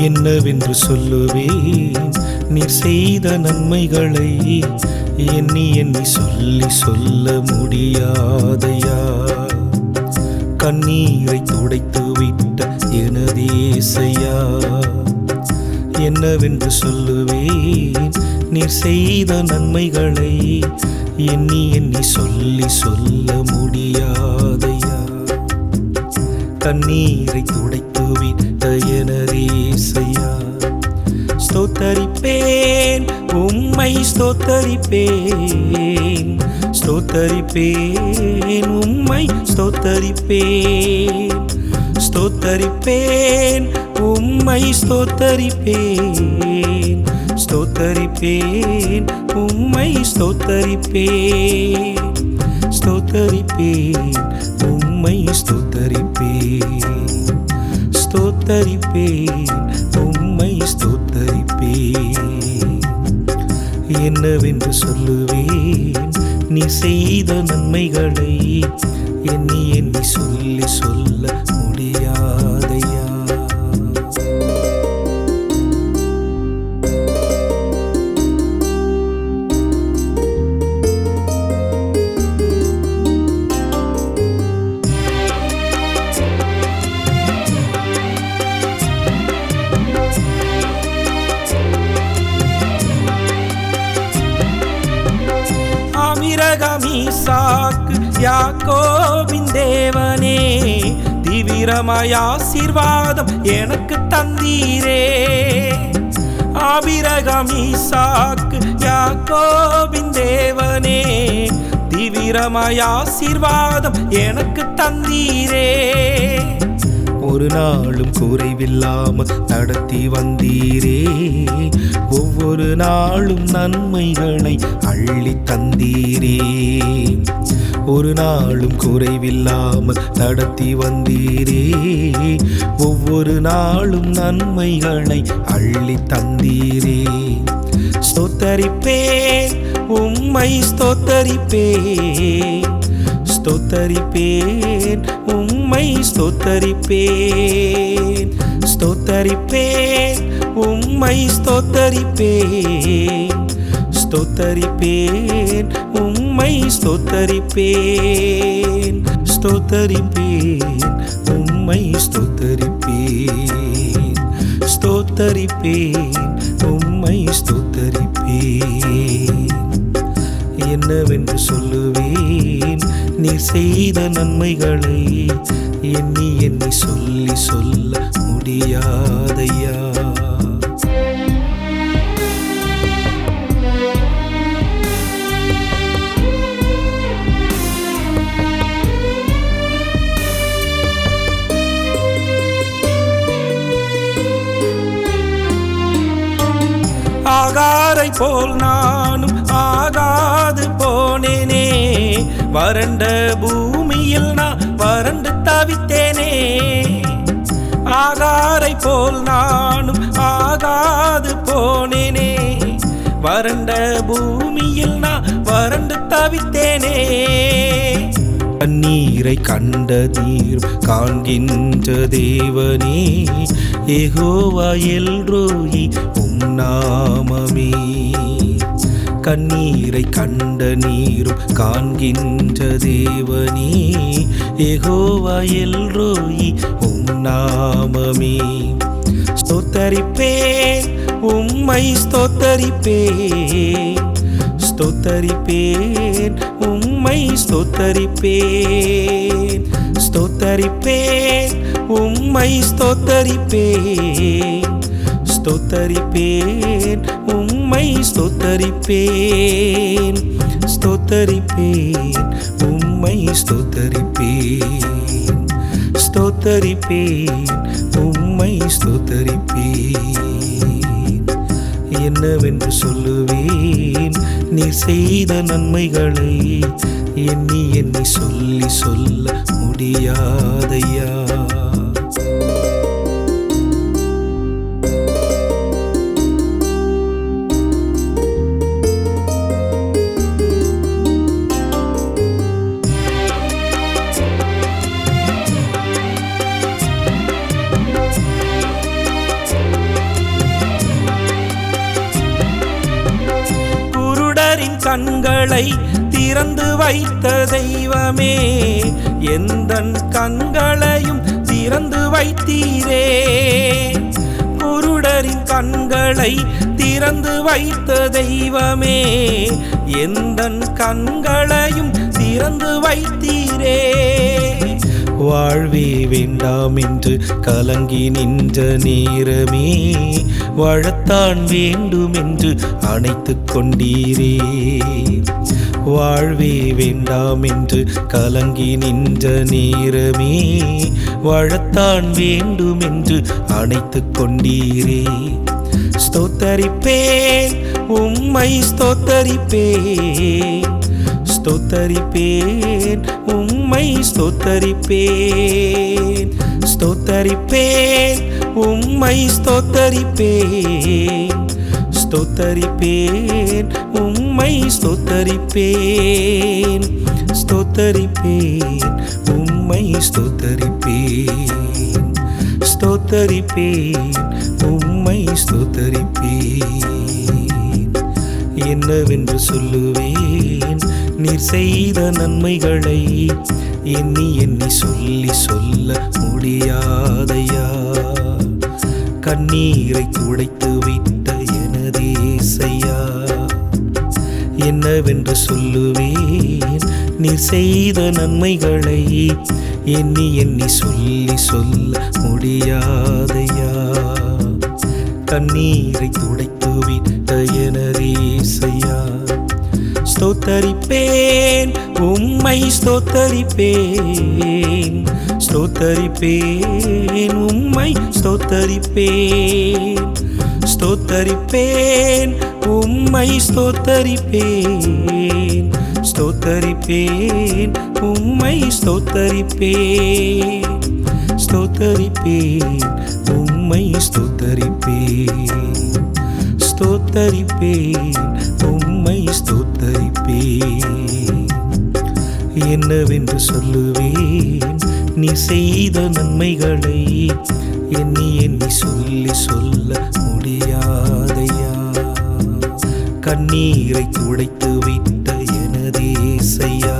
என்னவென்று சொல்லுவேன்? நீர் செய்த நன்மைகளை எண்ணி எண்ணி சொல்லி சொல்ல முடியாதையா? கண்ணீரை துடைத்து விட்ட எனதேசையா என்னவென்று சொல்லுவேன்? நீர் செய்த நன்மைகளை எண்ணி எண்ணி சொல்லி சொல்ல முடியாதையா? கண்ணீரை துடைத்து விட்ட எனதேசையா ஸ்தோத்தரிப்பேன். உம்மை ஸ்தோத்தரிப்பேன். ஸ்தோத்தரிப்பேன் உம்மை ஸ்தோத்தரிப்பேன். ஸ்தோத்தரிப்பேன் உம்மை ஸ்தோத்தரிப்பேன். ஸ்தோத்தரிப்பேன் உம்மை ஸ்தோத்தரிப்பேன். ஸ்தோத்தரிப்பேன் உம்மை ஸ்தோத்தரிப்பேன். ஸ்தோத்தரிப்பேன் உம்மை ஸ்தோத்தரிப்பேன். என்னவென்று சொல்லுவேன் நீ செய்த நன்மைகளை எண்ணி எண்ணி சொல்லி சொல்ல ஆமிரகமீசாக்கு யாக்கோபின் தேவனே தீவிரமாய் ஆசீர்வாதம் எனக்கு தந்தீரே. ஆபிரகமீசாக்கு யாக்கோபின் தேவனே தீவிரமாய் ஆசீர்வாதம் எனக்கு தந்தீரே. ஒரு நாளும் குறைவில்லாமல் நடத்தி வந்தீரே. ஒவ்வொரு நாளும் நன்மைகளை அள்ளி தந்தீரே. ஒரு நாளும் குறைவில்லாமல் நடத்தி வந்தீரே. ஒவ்வொரு நாளும் நன்மைகளை அள்ளி தந்தீரே. ஸ்தோத்தரிப்பேன் உம்மை ஸ்தோத்தரிப்பேன். ஸ்தோத்தரிப்பேன் உம்மை ஸ்தோத்தரிப்பேன். ஸ்தோத்தரிப்பேன் உம்மை ஸ்தோத்தரிப்பேன். ஸ்தோத்தரிப்பேன் உம்மை ஸ்தோத்தரிப்பேன். ஸ்தோத்தரிப்பேன் உம்மை ஸ்தோத்தரிப்பேன். ஸ்தோத்தரிப்பேன் உம்மை ஸ்தோத்தரிப்பேன். என்னவென்று சொல்லுவேன்? நீ செய்த நன்மைகளை எண்ணி எண்ணி சொல்லி சொல்ல முடியாதையா ஆகாரை போல் நானும் ஆகா வறண்ட பூமியில் நான் வறண்டு தவித்தேனே. ஆகாரை போல் நானும் ஆகாது போனேனே. வறண்ட பூமியில் நான் வறண்டு தவித்தேனே. கண்ணீரை கண்ட நீர் காண்கின்ற தேவனே ஏகோவா எல்ரோயி உம் நாமமே கண்ணீரை கண்ட நீரும் காண்கின்ற தேவனே. ஏகோவா எல்ரோயி உம் நாமமே. ஸ்தோத்தரிப்பேன் உம்மை ஸ்தோத்தரிப்பேன். ஸ்தோத்தரிப்பேன் உம்மை ஸ்தோத்தரிப்பேன். ஸ்தோத்தரிப்பேன் உம்மை ஸ்தோத்தரிப்பேன். ஸ்தோத்தரிப்பேன் உம்மை ஸ்தோத்தரிப்பேன். ஸ்தோத்தரிப்பேன் உம்மை ஸ்தோத்தரிப்பேன். ஸ்தோத்தரிப்பேன் உம்மை ஸ்தோத்தரிப்பேன். என்னவென்று சொல்லுவேன் நீ செய்த நன்மைகளை எண்ணி எண்ணி சொல்லி சொல்ல முடியாதையா? கண்களை திறந்து வைத்த தெய்வமே எந்த கண்களையும் திறந்து வைத்தீரே. குருடரின் கண்களை திறந்து வைத்த தெய்வமே எந்த கண்களையும் திறந்து வைத்தீரே. வாழ்வே வேண்டாம் என்று கலங்கி நின்ற நேரமே வாழத்தான் வேண்டும் என்று அணைத்து கொண்டீரே. வாழ்வே வேண்டாம் என்று கலங்கி நின்ற நேரமே வாழத்தான் வேண்டும் என்று அணைத்து கொண்டீரே. ஸ்தோத்தரிப்பேன் உம்மை ஸ்தோத்தரிப்பேன். ஸ்தோத்தரிப்பேன் உம்மை ஸ்தோத்தரிப்பேன். ஸ்தோத்தரிப்பேன் உம்மை ஸ்தோத்தரிப்பேன். ஸ்தோத்தரிப்பேன் உம்மை ஸ்தோத்தரிப்பேன். ஸ்தோத்தரிப்பேன் உம்மை ஸ்தோத்தரிப்பேன். ஸ்தோத்தரிப்பேன் உம்மை ஸ்தோத்தரிப்பேன். என்னவென்று சொல்லுவேன் நீர் செய்த நன்மைகளை எண்ணி எண்ணி சொல்லி சொல்ல முடியாதையா? கண்ணீரை துடைத்து விட்ட எனதேசையா என்னவென்று சொல்லுவேன்? நீர் செய்த நன்மைகளை எண்ணி எண்ணி சொல்லி சொல்ல முடியாதையா? கண்ணீரை துடைத்து விட்ட எனதேசையா ஸ்தோத்தரிப்பேன். உம்மை ஸ்தோத்தரிப்பேன். ஸ்தோத்தரிப்பேன். உம்மை ஸ்தோத்தரிப்பேன். ஸ்தோத்தரிப்பேன். உம்மை ஸ்தோத்தரிப்பேன். ஸ்தோத்தரிப்பேன். உம்மை ஸ்தோத்தரிப்பேன். ஸ்தோத்தரிப்பேன். உம்மை ஸ்தோத்தரிப்பேன். ஸ்தோத்தரிப்பேன். உம் உம்மை ஸ்தோத்தரிப்பேன். என்னவென்று சொல்லுவேன்? நீ செய்த நன்மைகளை எண்ணி எண்ணி சொல்லி சொல்ல முடியாதையா? கண்ணீரை துடைத்து விட்ட எனதேசையா